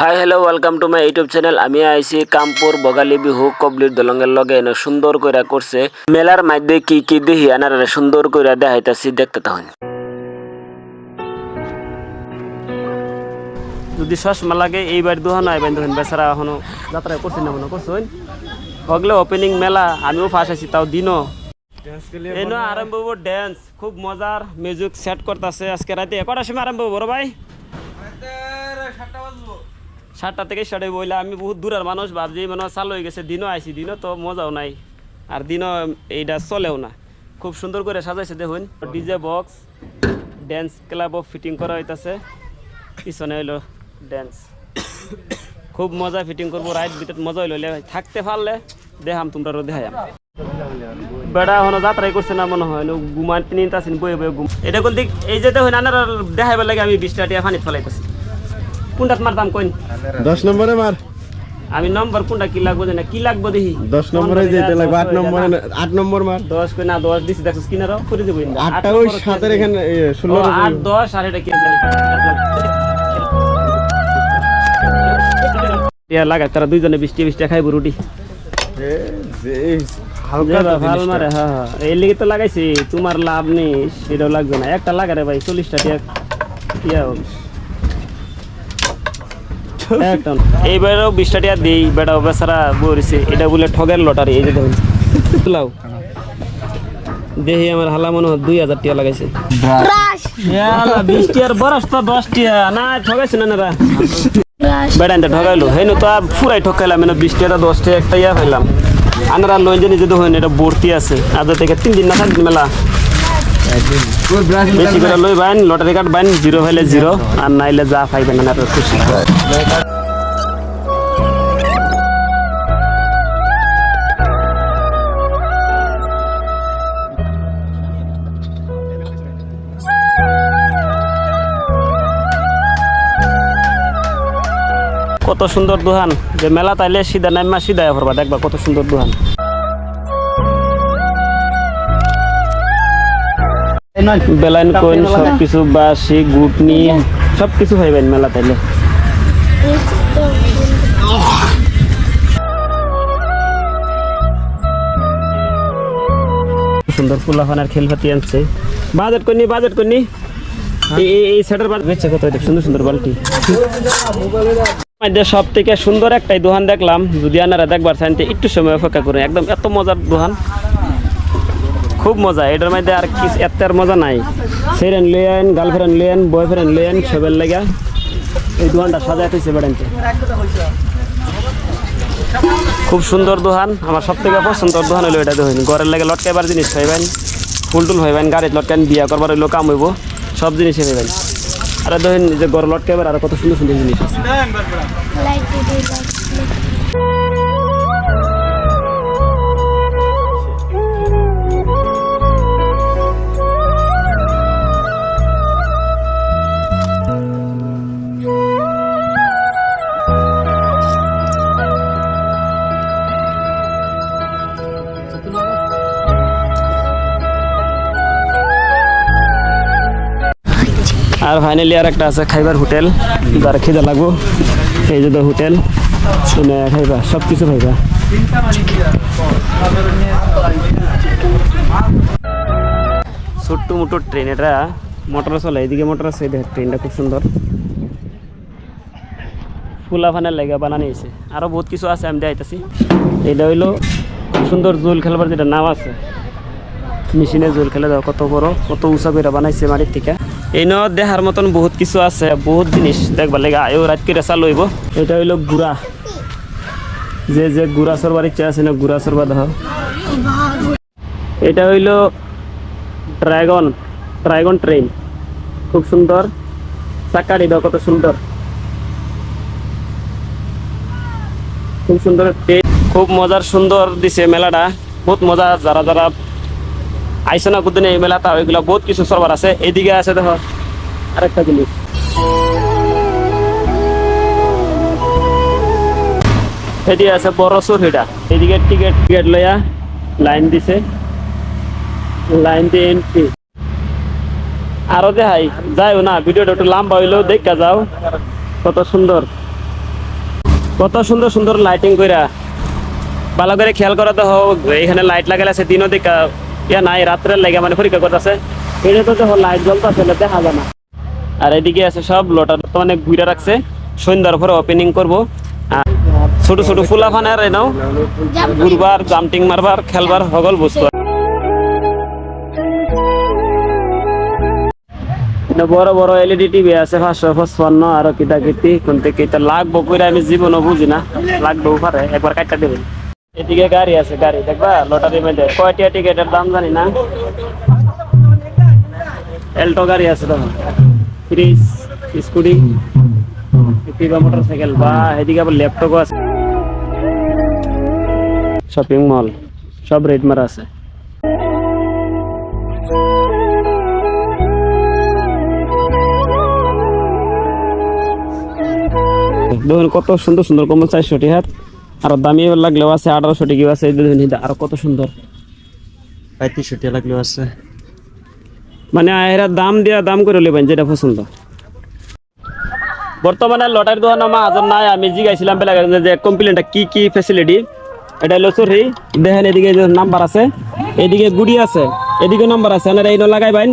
Hi hello welcome to my YouTube channel আমি আইছি কামপুর বগালি বিহু কবলির দলঙ্গের লগে। এনে সুন্দর কইরা করছে। মেলার মধ্যে কি কি দেখি আনার সুন্দর কইরা দেখাইতাছি দেখতে তখন যদি চশমা লাগে এইবার দোহান আইবেন দেখেন বেচারা এখনও যাত্রা করছি না মনে করছেন? হগলে ওপেনিং মেলা আমিও ফার্স্ট আছি তাও দিনও। এই নয় আরম্ভ হব ড্যান্স খুব মজার মিউজিক সেট করতেছে। আজকে রাতে কটার সময় আরম্ভ হব বড় ভাই। সাতটা থেকে স্টার্ট হইব বইলে আমি বহুত দূরের মানুষ, ভাবছি মানে চালু হয়ে গেছে, দিনও আইছি, দিনও তো মজাও নাই। আর দিনও এইটা চলেও না। খুব সুন্দর করে সাজাইছে দেখুন। ডিজে বক্স ড্যান্স ক্লাবও ফিটিং করা হইতাছে। পিছনে হইল ড্যান্স খুব মজা ফিটিং করব রাইট ভিতরে মজা হইল। থাকতে পারলে দেখাম, তোমরা দেখাম বেড়া হনো যাত্রাই করছে না মনে হয়। গুমান তিনি বয়ে বয়ে গুম এটা কোন দিক এই যেতে হয় না দেখাইবার লাগে আমি বিশটা টিয়া পানিত ফেলাইতেছি। কোনটাত মারতাম কইন? দশ নম্বরে মার। আমি নম্বর কোনটা কি লাগবো জানি না কি লাগবো দেখি। দশ নম্বরে যেতে লাগবে আট নম্বরে না- আট নম্বর মার। দশ কই না দশ দিছি দেখছিস কিনারও করে দেবো। আট আটটা ওই নম্বর সাতের এখানে এ, ষোলো ও, আট দশ আর এটা কি? টিয়া লাগা তারা দুইজনে বৃষ্টি বৃষ্টি খাইবো রুটি। এ, যে হালকা ভালো। মারে হ্যাঁ হ্যাঁ। এই লিগে তো লাগাইছি তোমার লাভ নেই সেটাও লাগবে না। একটা লাগা রে ভাই চল্লিশটা টিয়া টিয়া এইবারও বিশটা টিয়া দিই বেটা বেচারা বরিছে এটা বলে ঠগের লটারি এই যে দেখুন। তুলাও দেহি আমার হালা মনে হয় দুই হাজার টিয়া লাগাইছে। বিশ টিয়ার বরস তো দশ টিয়া। না ঠগাইছে না না বেড়াইতে ঠগাইলো। হেন তো ফুরাই ঠকাইলাম মানে বিশ টিয়াটা দশ টিয়া একটা ইয়া পাইলাম আনারা লই যে নিজে দেখুন এটা ভর্তি আছে। আজ থেকে তিন দিন না থাকবে মেলা। বেশি করে লই বাইন লটারি কার্ড বাইন জিরো হইলে জিরো আর নাইলে যা পাইবেন না খুশি কত সুন্দর দোহান যে মেলা তাইলে সিধা নাইমা সিধা ভরবা দেখবা কত সুন্দর দোহান। বেলাইন বাসি গুটনি পাইবেন মেলা তাইলে। সুন্দর খেলপাতি আনছে। বাজেট কইনি বাজেট কইনি। এই সেটার বাজেট বেচছে কত সুন্দর সুন্দর বালতি। মধ্যে সব থেকে সুন্দর একটাই দোকান দেখলাম। যদি আনারা দেখবার চান একটু সময় অপেক্ষা করুন একদম এত মজার দোকান খুব মজা। এটার মধ্যে আর কি এত আর মজা নাই। সেরেন লিয়েন গার্লফ্রেন্ড লিয়েন বয়ফ্রেন্ড লিয়েন সবের লেগা এই দোকানটা সাজাই থইছে বেড়াইতে। খুব সুন্দর দোকান। আমার সব থেকে পছন্দের দোকান হলো এটা দেখুন। ঘরের লাগে লটকাইবার জিনিস পাইবেন ফুল টুল হইবেন গাড়িত লটকান বিয়া করবার হইল, কাম হইব, সব জিনিসই পাইবেন আর দেখুন যে ঘর লটকাইবার আর কত সুন্দর সুন্দর জিনিস আছে। আর ফাইনালি আর একটা আছে, খাইবার হোটেল। যার খিদা লাগবো। এই যে হোটেল। খাইবা সব কিছু খাইবা। ছোট্ট মোটো ট্রেন এটা। মোটর চলে, এইদিকে মোটর আছে ট্রেনটা খুব সুন্দর। ফুলা ফানের লাগে বানানি হয়েছে আরও বহুত কিছু আছে, আমি দেখাইতেছি। এইটা হইল সুন্দর জোল খেলবার যেটা নাম আছে। মেশিনে জোল খেলে দাও কত বড়, কত উঁচা করে বানাইছে মাটির থেকে। এই ন দেখার মতন বহুত কিছু আছে, বহুত জিনিস। দেখবার লাগে, আয়ো রাত করে চালু হইব এটা হইল গুড়া। যে যে গুড়া সরবার ইচ্ছা আছে না, গুড়া সরবা দেখ এটা হইল ড্রাগন ড্রাগন ট্রেন। খুব সুন্দর। চাকারি দাও, কত সুন্দর। খুব সুন্দর খুব মজার সুন্দর দিছে মেলাটা। বহুত মজা, যারা যারা আইসো না কুদিনে এই মেলাটা ওইগুলো বহুত কিছু সরবার আছে। এইদিকে আছে দেখো, আরেকটা জিনিস। এদিকে আছে বড় সুর এদিকে টিকিট টিকিট লইয়া লাইন দিছে। লাইন দিয়ে এন্ট্রি আরও দেখাই, যাইও না, ভিডিওটা একটু লম্বা হইলেও দেখা যাও। কত সুন্দর। কত সুন্দর সুন্দর লাইটিং কইরা। ভালো করে খেয়াল করা তো হোক এখানে লাইট লাগালে আছে, দিনও দেখা ইয়া নাই, রাত্রের লাগে মানে পরীক্ষা করতেছে। এটা তো দেখো লাইট জ্বলতেছে দেখা যায় না। আর এদিকে আছে সব লোটা মানে ঘুরে রাখছে। সন্ধ্যার পরে ওপেনিং ছোট ছোট ফুলা ফানার এনাও ঘুরবার জাম্পিং মারবার, খেলবার সকল বস্তু। বড় বড় এলইডি টিভি আছে, পাঁচশো পঁচপান্ন, আরও কিতা কিতি কোনতে কিতা লাগবো কইরা আমি জীবনও বুঝি না। লাগবেও পারে একবার কাটটা দেবেন। এদিকে গাড়ি আছে, গাড়ি দেখবা? লটারি মধ্যে। কয়টিয়া টিকেটের দাম জানি না। এল্টো গাড়ি আছে তখন ফ্রিজ স্কুটি কিংবা মোটর বা এদিকে আবার ল্যাপটপও আছে। শপিং মল সব রেট মারা আছে। দেখুন কত সুন্দর সুন্দর কম্বল চারশো হাত আর দামি লাগলেও আছে আঠারোশো টিকিও আছে আরও কত সুন্দর। পঁয়ত্রিশশো টাকা লাগলেও আছে। মানে এরা দাম দিয়া দাম করে নেবেন যেটা পছন্দ। বর্তমানে লটারি দোকান আমার হাজার নাই আমি জিগাইছিলাম বেলা যে কমপ্লেনটা কি কি ফেসিলিটি এটা হলো সরি দেখেন এদিকে নাম্বার আছে এদিকে গুড়ি আছে এদিকে নাম্বার আছে আপনারা এই লাগাইবেন।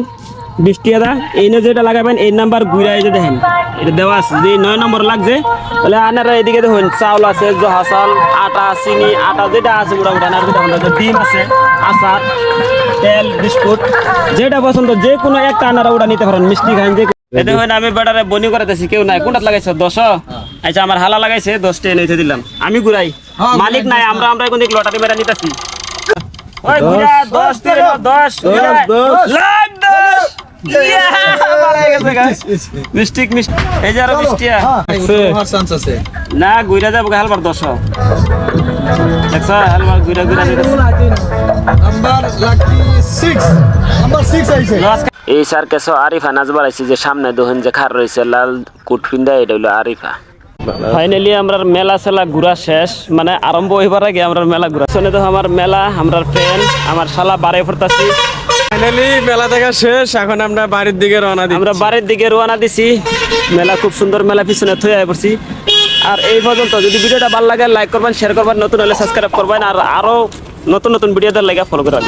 বৃষ্টি আদা এই নে যেটা লাগাইবেন এই নাম্বার ঘুরাই যে দেখেন। এটা দেওয়া আছে যে নয় নম্বর লাগছে। তাহলে আপনারা এদিকে দেখুন চাউল আছে জহা চাল আটা চিনি আটা যেটা আছে মোটামুটি আনার হলো ডিম আছে আচার তেল বিস্কুট যেটা পছন্দ যে কোনো একটা আনারা ওটা নিতে পারেন মিষ্টি খান যে এতে হয় না আমি বেটারে বনি করাতেছি কেউ নাই। কোনটা লাগাইছে? দশ? আচ্ছা আমার হালা লাগাইছে দশটা এনে দিলাম। আমি ঘুরাই। মালিক নাই আমরা আমরা কোন লটারি মেরা নিতেছি। ঘুরা দশ দশ। দশ। এই না যাব হালবার দশ নিতেছি এই সার্কেস আরিফা নাচবার আইছে যে সামনে দোহন যে খার রয়েছে লাল কুট পিন্দা এটা হলো আরিফা ফাইনালি আমরা মেলা সেলা ঘুরা শেষ। মানে আরম্ভ হইবার আগে আমরা মেলা ঘুরা। শুনে তো আমার মেলা আমরা ফ্রেন্ড আমার শালা বারে ফুরতাছি। ফাইনালি মেলা দেখা শেষ। এখন আমরা বাড়ির দিকে রওনা দিই আমরা বাড়ির দিকে রওনা দিছি। মেলা খুব সুন্দর মেলা পিছনে থয়ে পড়ছি। আর এই পর্যন্ত, যদি ভিডিওটা ভালো লাগে লাইক করবেন শেয়ার করবেন। নতুন হলে সাবস্ক্রাইব করবেন। আর আরও নতুন নতুন ভিডিওদের লাগে ফলো করবেন